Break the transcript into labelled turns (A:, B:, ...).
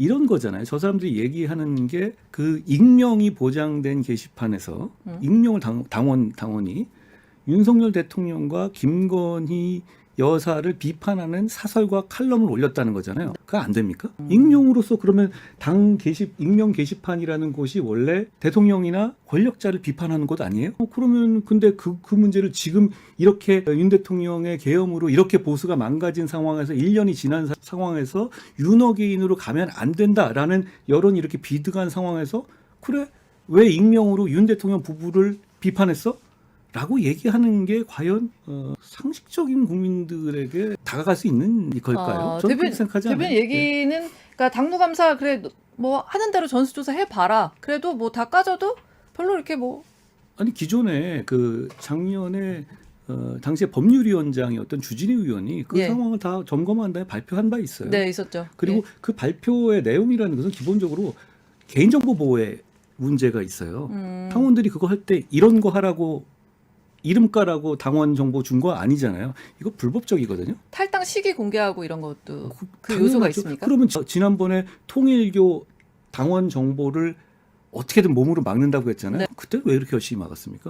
A: 이런 거잖아요. 저 사람들이 얘기하는 게 그 익명이 보장된 게시판에서
B: 음.
A: 익명을 당, 당원 당원이 윤석열 대통령과 김건희 여사를 비판하는 사설과 칼럼을 올렸다는 거잖아요. 그거 안 됩니까?
B: 음.
A: 익명으로서 그러면 당 게시 익명 게시판이라는 곳이 원래 대통령이나 권력자를 비판하는 곳 아니에요? 어, 그러면 근데 그, 그 문제를 지금 이렇게 윤 대통령의 계엄으로 이렇게 보수가 망가진 상황에서 1년이 지난 사- 상황에서 윤어게인으로 가면 안 된다라는 여론이 이렇게 비등한 상황에서 그래 왜 익명으로 윤 대통령 부부를 비판했어? 라고 얘기하는 게 과연 어, 상식적인 국민들에게 다가갈 수 있는 걸까요?
B: 어,
A: 저는
B: 대변-
A: 생각하지 않아요.
B: 대변 얘기는 그러니까 당무감사 그래 뭐 하는 대로 전수조사 해봐라. 그래도 뭐 다 까져도 별로 이렇게 뭐
A: 아니 기존에 그 작년에 어, 당시에 법률위원장이었던 주진희 의원이 그
B: 예.
A: 상황을 다 점검한 다음에 발표한 바 있어요.
B: 네 있었죠.
A: 그리고
B: 예.
A: 그 발표의 내용이라는 것은 기본적으로 개인정보 보호에 문제가 있어요.
B: 음,
A: 당원들이 그거 할 때 이런 거 하라고 이름가라고 당원 정보 준 거 아니잖아요. 이거 불법적이거든요.
B: 탈당 시기 공개하고 이런 것도 그
A: 당연하죠.
B: 요소가 있습니까?
A: 그러면 저- 지난번에 통일교 당원 정보를 어떻게든 몸으로 막는다고 했잖아요.
B: 네.
A: 그때 왜 이렇게 열심히 막았습니까?